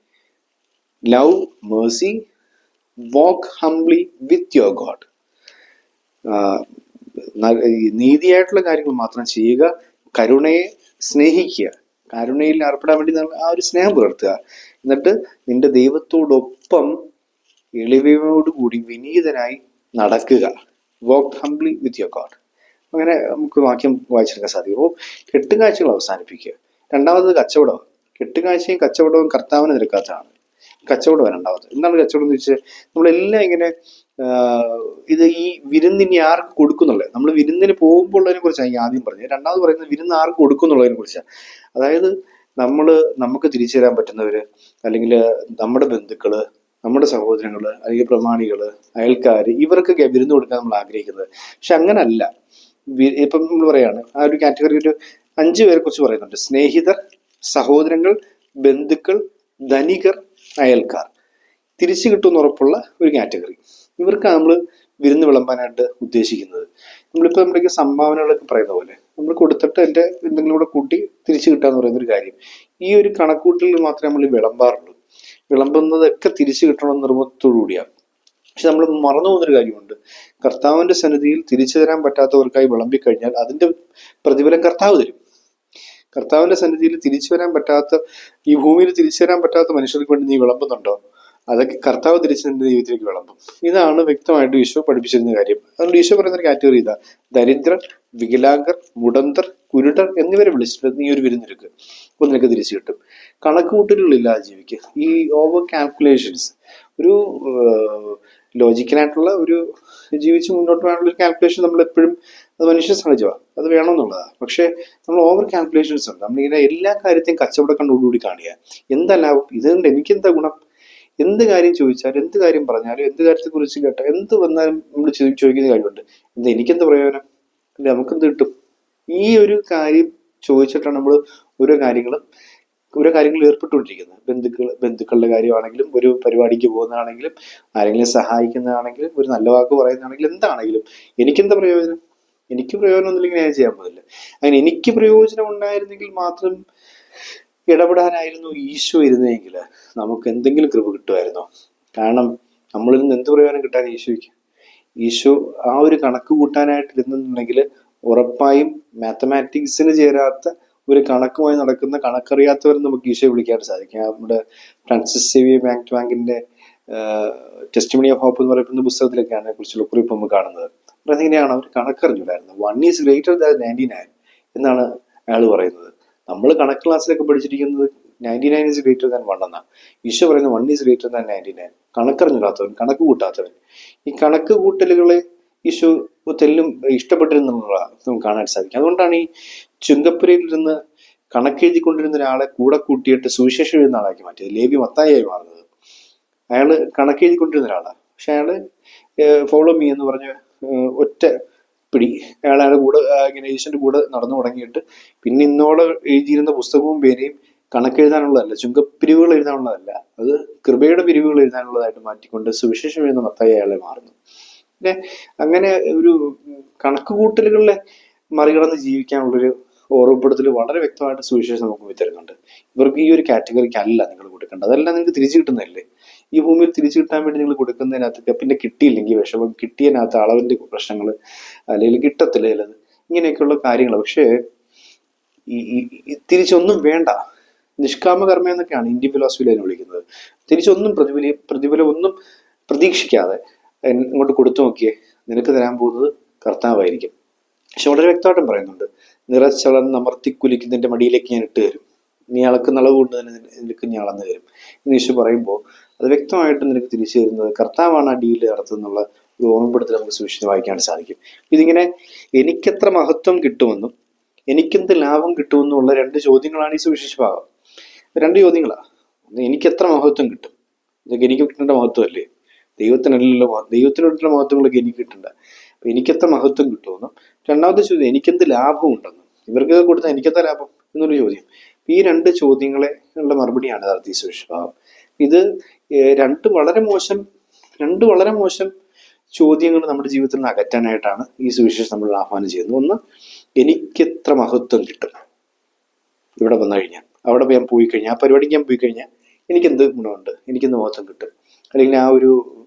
love mercy walk humbly with your God നീതിയായിട്ടുള്ള കാര്യങ്ങൾ മാത്രം ചെയ്യുക കരുണയെ സ്നേഹിക്കുക. കരുണയിൽ ഏർപ്പെടാൻ വേണ്ടി ആ ഒരു സ്നേഹം പുലർത്തുക. എന്നിട്ട് നിന്റെ ദൈവത്തോടൊപ്പം എളിമയോടുകൂടി വിനീതനായി നടക്കുക. Walk humbly with your God അങ്ങനെ നമുക്ക് വാക്യം വായിച്ചെടുക്കാൻ സാധിക്കും. അപ്പോൾ കെട്ടുകാഴ്ചകൾ അവസാനിപ്പിക്കുക. രണ്ടാമത് കച്ചവടം. കെട്ടുകാഴ്ചയും കച്ചവടവും കർത്താവിന് നിരക്കാത്തതാണ്. കച്ചവടം രണ്ടാമത്. എന്താണ് കച്ചവടം എന്ന് വെച്ചാൽ നമ്മളെല്ലാം ഇങ്ങനെ ഇത് ഈ വിരുന്നിനി ആർക്ക് കൊടുക്കുന്നുള്ളത്? നമ്മൾ വിരുന്നിന് പോകുമ്പോഴുള്ളതിനെ കുറിച്ചാണ് ഈ ആദ്യം പറഞ്ഞത്. രണ്ടാമത് പറയുന്നത് വിരുന്ന് ആർക്ക് കൊടുക്കുന്നുള്ളതിനെ കുറിച്ചാണ്. അതായത് നമ്മൾ നമുക്ക് തിരിച്ചു തരാൻ പറ്റുന്നവര് അല്ലെങ്കിൽ നമ്മുടെ ബന്ധുക്കൾ നമ്മുടെ സഹോദരങ്ങൾ അല്ലെങ്കിൽ പ്രമാണികൾ അയൽക്കാർ ഇവർക്കൊക്കെ വിരുന്ന് കൊടുക്കാൻ നമ്മൾ ആഗ്രഹിക്കുന്നത്. പക്ഷെ അങ്ങനല്ല. ഇപ്പം നമ്മൾ പറയാണ് ആ ഒരു കാറ്റഗറി ഒരു അഞ്ചു പേരെ കുറിച്ച് പറയുന്നുണ്ട്. സ്നേഹിതർ സഹോദരങ്ങൾ ബന്ധുക്കൾ ധനികർ അയൽക്കാർ. തിരിച്ചു കിട്ടുമെന്ന് ഉറപ്പുള്ള ഒരു കാറ്റഗറി. ഇവർക്കാണ് നമ്മൾ വിരുന്ന് വിളമ്പാനായിട്ട് ഉദ്ദേശിക്കുന്നത്. നമ്മളിപ്പോൾ നമ്മുടെ സംഭാവനകളൊക്കെ പറയുന്ന പോലെ നമ്മൾ കൊടുത്തിട്ട് എന്റെ എന്തെങ്കിലും കൂടെ കൂട്ടി തിരിച്ചു കിട്ടുക എന്ന് പറയുന്ന ഒരു കാര്യം. ഈ ഒരു കണക്കൂട്ടിൽ മാത്രമേ നമ്മൾ വിളമ്പാറുള്ളൂ. വിളമ്പുന്നതൊക്കെ തിരിച്ചു കിട്ടണം നിർബന്ധത്തോടു കൂടിയാണ്. പക്ഷെ നമ്മൾ മറന്നു പോകുന്നൊരു കാര്യമുണ്ട്. കർത്താവിന്റെ സന്നിധിയിൽ തിരിച്ചു തരാൻ പറ്റാത്തവർക്കായി വിളമ്പിക്കഴിഞ്ഞാൽ അതിന്റെ പ്രതിഫലം കർത്താവ് തരും. കർത്താവിന്റെ സന്നിധിയിൽ തിരിച്ചു വരാൻ പറ്റാത്ത ഈ ഭൂമിയിൽ തിരിച്ചു വരാൻ പറ്റാത്ത മനുഷ്യർക്ക് വേണ്ടി നീ വിളമ്പുന്നുണ്ടോ? അതൊക്കെ കർത്താവ് തിരിച്ച് നിന്റെ ജീവിതത്തിലേക്ക് വിളമ്പും. ഇതാണ് വ്യക്തമായിട്ട് ഈശോ പഠിപ്പിച്ചിരുന്ന കാര്യം. അതുകൊണ്ട് ഈശോ പറയുന്ന ഒരു കാറ്റഗറി ഇതാ. ദരിദ്രർ വികലാംഗർ മുടന്തർ കുരുടർ എന്നിവരെ വിളിച്ചിട്ട് നീ ഒരു വിരുന്നിരിക്ക് അപ്പോൾ നിനക്ക് തിരിച്ചു കിട്ടും. കണക്കുകൂട്ടലുകളില്ലാതെ ജീവിക്കുക ഈ ഓവർ കാൽക്കുലേഷൻസ് ഒരു ലോജിക്കലായിട്ടുള്ള ഒരു ജീവിച്ച് മുന്നോട്ട് പോകാനുള്ള ഒരു കാൽക്കുലേഷൻ നമ്മൾ എപ്പോഴും അത് മനുഷ്യ സഹജമാണ് അത് വേണമെന്നുള്ളതാണ് പക്ഷേ നമ്മൾ ഓവർ കാൽക്കുലേഷൻസ് ഉണ്ട്. നമ്മളിങ്ങനെ എല്ലാ കാര്യത്തെയും കച്ചവട കണ്ടുകൂടി കാണുക എന്താ ലാഭം ഇതുകൊണ്ട് എനിക്കെന്താ ഗുണം? എന്ത് കാര്യം ചോദിച്ചാലും എന്ത് കാര്യം പറഞ്ഞാലും എന്ത് കാര്യത്തെക്കുറിച്ച് കേട്ടാൽ എന്ത് വന്നാലും നമ്മൾ ചോദിക്കുന്ന കാര്യമുണ്ട്. എന്താ എനിക്കെന്ത് പ്രയോജനം? അല്ലെ? നമുക്കെന്ത് കിട്ടും? ഈ ഒരു കാര്യം ചോദിച്ചിട്ടാണ് നമ്മൾ ഓരോ കാര്യങ്ങളും ഓരോ കാര്യങ്ങളിൽ ഏർപ്പെട്ടുകൊണ്ടിരിക്കുന്നത്. ബന്ധുക്കൾ ബന്ധുക്കളുടെ കാര്യമാണെങ്കിലും ഒരു പരിപാടിക്ക് പോകുന്നതാണെങ്കിലും ആരെങ്കിലും സഹായിക്കുന്നതാണെങ്കിലും ഒരു നല്ല വാക്ക് പറയുന്നതാണെങ്കിലും എന്താണെങ്കിലും എനിക്കെന്താ പ്രയോജനം? എനിക്ക് പ്രയോജനമൊന്നുമില്ലെങ്കിൽ ഞാൻ ചെയ്യാൻ പോകുന്നില്ല. അങ്ങനെ എനിക്ക് പ്രയോജനം ഉണ്ടായിരുന്നെങ്കിൽ മാത്രം ഇടപെടാനായിരുന്നു ഈശോ ഇരുന്നെങ്കിൽ നമുക്ക് എന്തെങ്കിലും കൃപ കിട്ടുമായിരുന്നോ? കാരണം നമ്മളിൽ നിന്ന് എന്ത് പ്രയോജനം കിട്ടാൻ ഈശോയ്ക്ക്? ഈശോ ആ ഒരു കണക്ക് കൂട്ടാനായിട്ട് ഇരുന്നുണ്ടെങ്കിൽ ഉറപ്പായും മാത്തമാറ്റിക്സിന് ചേരാത്ത ഒരു കണക്കുമായി നടക്കുന്ന കണക്കറിയാത്തവർ നമുക്ക് ഈശോയെ വിളിക്കാൻ സാധിക്കും. നമ്മുടെ ഫ്രാൻസിസ് സേവിയ ബാങ്ക് ബാങ്കിന്റെ ടെസ്റ്റിമണി ഓഫ് ഹോപ്പ് എന്ന് പറയുന്ന പുസ്തകത്തിലൊക്കെയാണ് കുറിച്ചുള്ള കുറിപ്പ് നമ്മൾ കാണുന്നത്. പറയുന്നത് ഇങ്ങനെയാണ് അവർ കണക്കറിഞ്ഞില്ലായിരുന്നു one is greater than ninety nine എന്നാണ് അയാൾ പറയുന്നത്. നമ്മൾ കണക്ക് ക്ലാസ്സിലൊക്കെ പഠിച്ചിരിക്കുന്നത് ninety nine is greater than one എന്നാണ്. ഈശോ പറയുന്നത് one is greater than ninety nine. കണക്കറിഞ്ഞിടാത്തവൻ കണക്ക് കൂട്ടാത്തവൻ. ഈ കണക്ക് കൂട്ടലുകളെ ഈശോ തെല്ലും ഇഷ്ടപ്പെട്ടിരുന്നുള്ളതാണ് നമുക്ക് കാണാൻ സാധിക്കും. അതുകൊണ്ടാണ് ഈ ചുങ്കപ്പുരയിൽ നിന്ന് കണക്കെഴുതിക്കൊണ്ടിരുന്ന ഒരാളെ കൂടെ കൂട്ടിയിട്ട് സുവിശേഷം എഴുതുന്ന ആളാക്കി മാറ്റിയത്. ലേബി മത്തായി മാറുന്നത്. അയാൾ കണക്കെഴുതിക്കൊണ്ടിരുന്ന ഒരാളാണ്. പക്ഷെ അയാൾ ഫോളോ മീ എന്ന് പറഞ്ഞ് ഒറ്റ പിടി അയാൾ അയാളുടെ കൂടെ ഇങ്ങനെ ഈശ്വന്റെ കൂടെ നടന്നു തുടങ്ങിയിട്ട് പിന്നെ ഇന്നോളം എഴുതിയിരുന്ന പുസ്തകവും പേരെയും കണക്കെഴുതാനുള്ളതല്ല ചുങ്കപ്പിരിവുകൾ എഴുതാനുള്ളതല്ല. അത് കൃപയുടെ പിരിവുകൾ എഴുതാനുള്ളതായിട്ട് മാറ്റിക്കൊണ്ട് സുവിശേഷം എഴുതുന്ന മത്തായി അയാളെ മാറുന്നു. പിന്നെ അങ്ങനെ ഒരു കണക്ക് കൂട്ടലുകളിലെ മറികടന്ന് ജീവിക്കാനുള്ളൊരു ഓർമ്മപ്പെടുത്തൽ വളരെ വ്യക്തമായിട്ട് സുവിശേഷം നമുക്ക് വിതരുന്നുണ്ട് ഇവർക്ക് ഈ ഒരു കാറ്റഗറിക്ക് അല്ല നിങ്ങൾ കൊടുക്കേണ്ടത്. അതെല്ലാം നിങ്ങൾക്ക് തിരിച്ചു കിട്ടുന്നതല്ലേ? ഈ ഭൂമിയിൽ തിരിച്ചു കിട്ടാൻ വേണ്ടി നിങ്ങൾ കൊടുക്കുന്നതിനകത്ത് പിന്നെ കിട്ടിയില്ലെങ്കിൽ വിഷമം കിട്ടിയതിനകത്ത് അളവിന്റെ പ്രശ്നങ്ങൾ അല്ലെങ്കിൽ കിട്ടത്തില്ല ചിലത് ഇങ്ങനെയൊക്കെയുള്ള കാര്യങ്ങൾ പക്ഷേ ഈ തിരിച്ചൊന്നും വേണ്ട. നിഷ്കാമ കർമ്മ എന്നൊക്കെയാണ് ഇന്ത്യൻ ഫിലോസഫിയിൽ അതിനെ വിളിക്കുന്നത്. തിരിച്ചൊന്നും പ്രതിഫല പ്രതിഫലം ഒന്നും പ്രതീക്ഷിക്കാതെ ഇങ്ങോട്ട് കൊടുത്തു നോക്കിയേ. നിനക്ക് തരാൻ പോകുന്നത് കർത്താവായിരിക്കും. പക്ഷെ വളരെ വ്യക്തമായിട്ടും പറയുന്നുണ്ട്. നിറച്ചളന്ന് അമർത്തിക്കുലിക്കുന്നതിന്റെ മടിയിലേക്ക് ഞാൻ ഇട്ട് തരും. നീ അളക്കുന്ന അളവ് കൊണ്ട് തന്നെ നിനക്ക് ഞാൻ അളന്നു തരും. എന്ന് യേശു പറയുമ്പോൾ അത് വ്യക്തമായിട്ട് നിനക്ക് തിരിച്ചു തരുന്നത് കർത്താവാണ് ആ ഡീൽ നടത്തുന്നുള്ള ഒരു ഓർമ്മപ്പെടുത്തൽ നമുക്ക് സൂക്ഷിച്ച് വായിക്കാൻ സാധിക്കും. ഇതിങ്ങനെ എനിക്കെത്ര മഹത്വം കിട്ടുമെന്നും എനിക്കെന്ത് ലാഭം കിട്ടുമെന്നുള്ള രണ്ട് ചോദ്യങ്ങളാണ് ഈ സുവിശേഷ ഭാഗം. രണ്ട് ചോദ്യങ്ങളാണ് ഒന്ന് എനിക്കെത്ര മഹത്വം കിട്ടും. എനിക്ക് കിട്ടേണ്ട മഹത്വമല്ലേ ദൈവത്തിനല്ലല്ലോ മഹ- ദൈവത്തിന് കിട്ടുന്ന മഹത്വങ്ങളൊക്കെ എനിക്ക് കിട്ടണ്ട. അപ്പൊ എനിക്കെത്ര മഹത്വം കിട്ടുമെന്നും? രണ്ടാമത്തെ ചോദ്യം എനിക്കെന്ത് ലാഭം ഉണ്ടെന്നും ഇവർക്ക് കൊടുത്താൽ എനിക്കെത്ര ലാഭം എന്നൊരു ചോദ്യം. ഈ രണ്ട് ചോദ്യങ്ങളെ ഉള്ള മറുപടിയാണ് യഥാർത്ഥ ഈ സുവിശേഷഭാവം ഇത് രണ്ട് വളരെ മോശം രണ്ട് വളരെ മോശം ചോദ്യങ്ങൾ നമ്മുടെ ജീവിതത്തിൽ നിന്ന് അകറ്റാനായിട്ടാണ് ഈ സുവിശേഷം നമ്മൾ ആഹ്വാനം ചെയ്യുന്നത്. ഒന്ന് എനിക്കെത്ര മഹത്വം കിട്ടും? ഇവിടെ വന്നു കഴിഞ്ഞാൽ. അവിടെ ഞാൻ പോയി കഴിഞ്ഞാൽ ആ പരിപാടിക്ക് ഞാൻ പോയി കഴിഞ്ഞാൽ എനിക്കെന്ത് ഗുണമുണ്ട്? എനിക്കെന്ത് മഹത്വം കിട്ടും? അല്ലെങ്കിൽ ആ ഒരു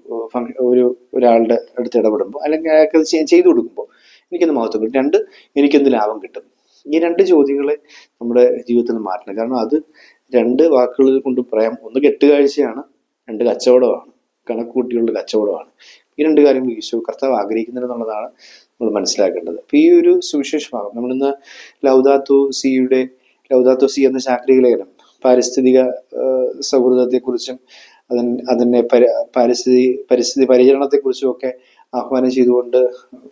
ഒരു ഒരാളുടെ അടുത്ത് ഇടപെടുമ്പോൾ അല്ലെങ്കിൽ അയാൾക്ക് അത് ചെയ്- ചെയ്തു കൊടുക്കുമ്പോൾ എനിക്കെന്ത് മഹത്വം കിട്ടും. രണ്ട് എനിക്കെന്ത് ലാഭം കിട്ടും. ഈ രണ്ട് ചോദ്യങ്ങളെ നമ്മുടെ ജീവിതത്തിൽ മാറ്റണം. കാരണം അത് രണ്ട് വാക്കുകളിൽ കൊണ്ട് പറയാം. ഒന്ന് കെട്ടുകാഴ്ചയാണ് രണ്ട് കച്ചവടമാണ് കണക്കുകൂട്ടിയുള്ള കച്ചവടമാണ്. ഈ രണ്ട് കാര്യങ്ങൾ ഈശോ കർത്താവ് ആഗ്രഹിക്കുന്നുണ്ടെന്നുള്ളതാണ് നമ്മൾ മനസ്സിലാക്കേണ്ടത്. അപ്പൊ ഈ ഒരു സുവിശേഷ ഭാഗം നമ്മളിന്ന് ലൗദാത്തോ സിയുടെ ലൗദാത്തോ സി എന്ന ശാക്രിക ലേഖനം പാരിസ്ഥിതിക സൗഹൃദത്തെക്കുറിച്ചും അതിന് അതിനെ പരിസ്ഥിതി പാരിസ്ഥിതി പരിചരണത്തെക്കുറിച്ചുമൊക്കെ ആഹ്വാനം ചെയ്തുകൊണ്ട്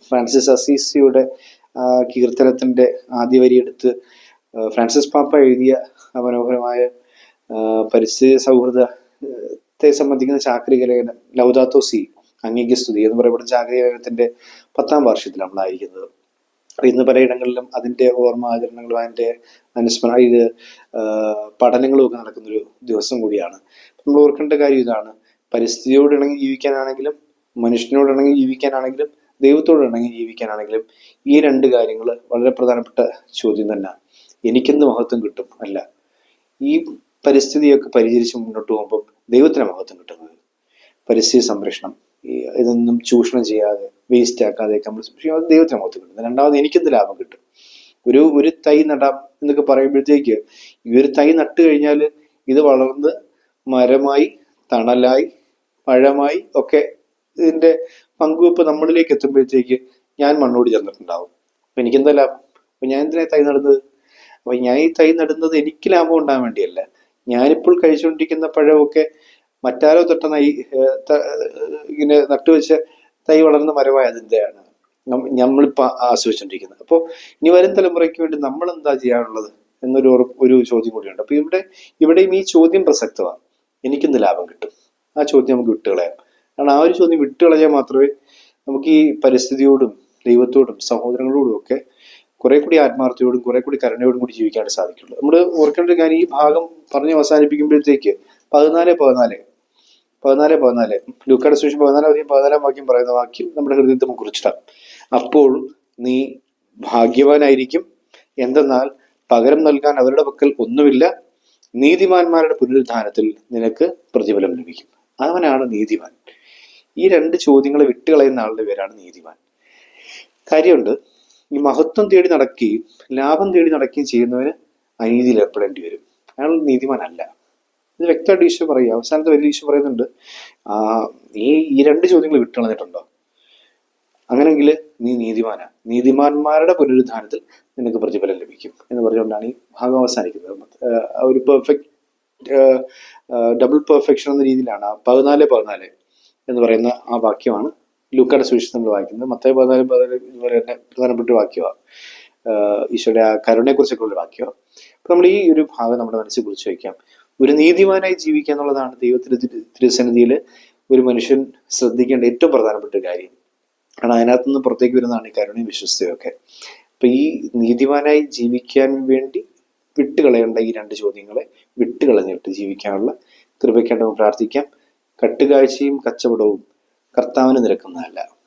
ഫ്രാൻസിസ് അസീസിയുടെ കീർത്തനത്തിന്റെ ആദ്യ വരിയെടുത്ത് ഫ്രാൻസിസ് പാപ്പ എഴുതിയ മനോഹരമായ പരിസ്ഥിതി സൗഹൃദത്തെ സംബന്ധിക്കുന്ന ചാക്രിക ലേഖനം ലൗദാത്തോ സി അംഗീക സ്തുതി എന്ന് പറയപ്പെടുന്ന ചാക്രിക ലേഖനത്തിന്റെ പത്താം വാർഷികത്തിലാണ് നമ്മളായിരിക്കുന്നത്. ഇന്ന് പലയിടങ്ങളിലും അതിന്റെ ഓർമ്മ ആചരണങ്ങളും അതിന്റെ അനുസ്മരണ ഇത് പഠനങ്ങളും ഒക്കെ നടക്കുന്നൊരു ദിവസം കൂടിയാണ്. നമ്മൾ ഓർക്കേണ്ട കാര്യം ഇതാണ്. പരിസ്ഥിതിയോട് ഇണങ്ങി ജീവിക്കാനാണെങ്കിലും മനുഷ്യനോട് ഇണങ്ങി ജീവിക്കാനാണെങ്കിലും ദൈവത്തോട് ഇണങ്ങി ജീവിക്കാനാണെങ്കിലും ഈ രണ്ട് കാര്യങ്ങൾ വളരെ പ്രധാനപ്പെട്ട ചോദ്യം തന്നെ. എനിക്കെന്ത് മഹത്വം കിട്ടും? അല്ല. ഈ പരിസ്ഥിതിയൊക്കെ പരിചരിച്ച് മുന്നോട്ട് പോകുമ്പോൾ ദൈവത്തിന് മഹത്വം കിട്ടുന്നത് പരിസ്ഥിതി സംരക്ഷണം. ഇതൊന്നും ചൂഷണം ചെയ്യാതെ വേസ്റ്റ് ആക്കാതെയൊക്കെ നമ്മൾ സൂക്ഷിക്കും അത് ദൈവത്തിന് മുഖത്ത് കിട്ടുന്നത് രണ്ടാമത് എനിക്കെന്ത് ലാഭം കിട്ടും? ഒരു ഒരു തൈ നടാം എന്നൊക്കെ പറയുമ്പോഴത്തേക്ക് ഈ ഒരു തൈ നട്ട് കഴിഞ്ഞാൽ ഇത് വളർന്ന് മരമായി തണലായി പഴമായി ഒക്കെ ഇതിന്റെ പങ്കുവെപ്പ് നമ്മളിലേക്ക് എത്തുമ്പോഴത്തേക്ക് ഞാൻ മണ്ണോട് ചേർന്നിട്ടുണ്ടാവും അപ്പം എനിക്കെന്താ ലാഭം? അപ്പം ഞാൻ എന്തിനാ തൈ നടുന്നത്? അപ്പം ഞാൻ ഈ തൈ നടുന്നത് എനിക്ക് ലാഭം ഉണ്ടാകാൻ വേണ്ടിയല്ല. ഞാനിപ്പോൾ കഴിച്ചുകൊണ്ടിരിക്കുന്ന പഴമൊക്കെ മറ്റാരോ തൊട്ട നൈ ഇങ്ങനെ നട്ടുവെച്ച തൈ വളർന്ന മരമായ അതിന്റെയാണ് നമ്മളിപ്പോൾ ആസ്വദിച്ചുകൊണ്ടിരിക്കുന്നത് അപ്പോൾ ഇനി വരും തലമുറയ്ക്ക് വേണ്ടി നമ്മൾ എന്താ ചെയ്യാനുള്ളത് എന്നൊരു ഒരു ചോദ്യം കൂടിയുണ്ട്. അപ്പോൾ ഇവിടെ ഇവിടെയും ഈ ചോദ്യം പ്രസക്തമാണ് എനിക്കിന്ന് ലാഭം കിട്ടും. ആ ചോദ്യം നമുക്ക് വിട്ടുകളയാം. കാരണം ആ ഒരു ചോദ്യം വിട്ടുകളഞ്ഞാൽ മാത്രമേ നമുക്ക് ഈ പരിസ്ഥിതിയോടും ദൈവത്തോടും സഹോദരങ്ങളോടും ഒക്കെ കുറെ കൂടി ആത്മാർത്ഥയോടും കുറെ കൂടി കരുണയോടും കൂടി ജീവിക്കാൻ സാധിക്കുള്ളൂ. നമ്മൾ ഓർക്കേണ്ട ഞാൻ ഈ ഭാഗം പറഞ്ഞ് അവസാനിപ്പിക്കുമ്പോഴത്തേക്ക് പതിനാല് പതിനാല് പതിനാല് പതിനാല്. ലൂക്കാട് സുവിശേഷം പതിനാലാം അധികം പതിനാലാം വാക്യം പറയുന്ന വാക്യം നമ്മുടെ ഹൃദയത്തെ കുറിച്ചിട്ടാണ് കുറിച്ചിടാം അപ്പോൾ നീ ഭാഗ്യവാനായിരിക്കും. എന്തെന്നാൽ പകരം നൽകാൻ അവരുടെ പക്കൽ ഒന്നുമില്ല. നീതിമാന്മാരുടെ പുനരുദ്ധാനത്തിൽ നിനക്ക് പ്രതിഫലം ലഭിക്കും. അവനാണ് നീതിമാൻ. ഈ രണ്ട് ചോദ്യങ്ങളെ വിട്ടുകളയുന്ന ആളുടെ പേരാണ് നീതിമാൻ. കാര്യമുണ്ട് ഈ മഹത്വം തേടി നടക്കുകയും ലാഭം തേടി നടക്കുകയും ചെയ്യുന്നവന് അനീതിയിൽ ഏർപ്പെടേണ്ടി വരും. അയാൾ നീതിമാനല്ല. ഇത് വ്യക്തമായിട്ട് ഈശോ പറയുക. അവസാനത്തെ വലിയ ഈശോ പറയുന്നുണ്ട് നീ ഈ രണ്ട് ചോദ്യങ്ങൾ വിട്ടുകളഞ്ഞിട്ടുണ്ടോ? അങ്ങനെങ്കിൽ നീ നീതിമാനാ. നീതിമാന്മാരുടെ പുനരുദ്ധാനത്തിൽ നിനക്ക് പ്രതിഫലം ലഭിക്കും. എന്ന് പറഞ്ഞുകൊണ്ടാണ് ഈ ഭാഗം അവസാനിക്കുന്നത്. ഒരു പെർഫെക്റ്റ് ഡബിൾ പെർഫെക്ഷൻ എന്ന രീതിയിലാണ് പതിനാല് പതിനാല് എന്ന് പറയുന്ന ആ വാക്യമാണ് ലൂക്കയുടെ സുവിശേഷം നമ്മൾ വായിക്കുന്നത്. മത്തേ പതിനാല് പതിനാല് ഇതുപോലെ തന്നെ പ്രധാനപ്പെട്ട വാക്യമാണ്. ഈശോയുടെ ആ കരുണയെക്കുറിച്ചൊക്കെ ഉള്ള വാക്യമാണ്. അപ്പം നമ്മൾ ഈ ഒരു ഭാഗം നമ്മുടെ മനസ്സിൽ കുറിച്ച് വയ്ക്കാം. ഒരു നീതിമാനായി ജീവിക്കുക എന്നുള്ളതാണ് ദൈവത്തിന്റെ തിരുസന്നിധിയിൽ ഒരു മനുഷ്യൻ ശ്രദ്ധിക്കേണ്ട ഏറ്റവും പ്രധാനപ്പെട്ട കാര്യം. കാരണം അതിനകത്ത് നിന്ന് പുറത്തേക്ക് വരുന്നതാണ് ഈ കരുണയും വിശ്വസ്തയും ഒക്കെ. അപ്പൊ ഈ നീതിമാനായി ജീവിക്കാൻ വേണ്ടി വിട്ടുകളയേണ്ട ഈ രണ്ട് ചോദ്യങ്ങളെ വിട്ടുകളഞ്ഞിട്ട് ജീവിക്കാനുള്ള കൃപയ്ക്കായിട്ട് നമുക്ക് പ്രാർത്ഥിക്കാം. കട്ടുകാഴ്ചയും കച്ചവടവും കർത്താവിന് നിരക്കുന്നതല്ല.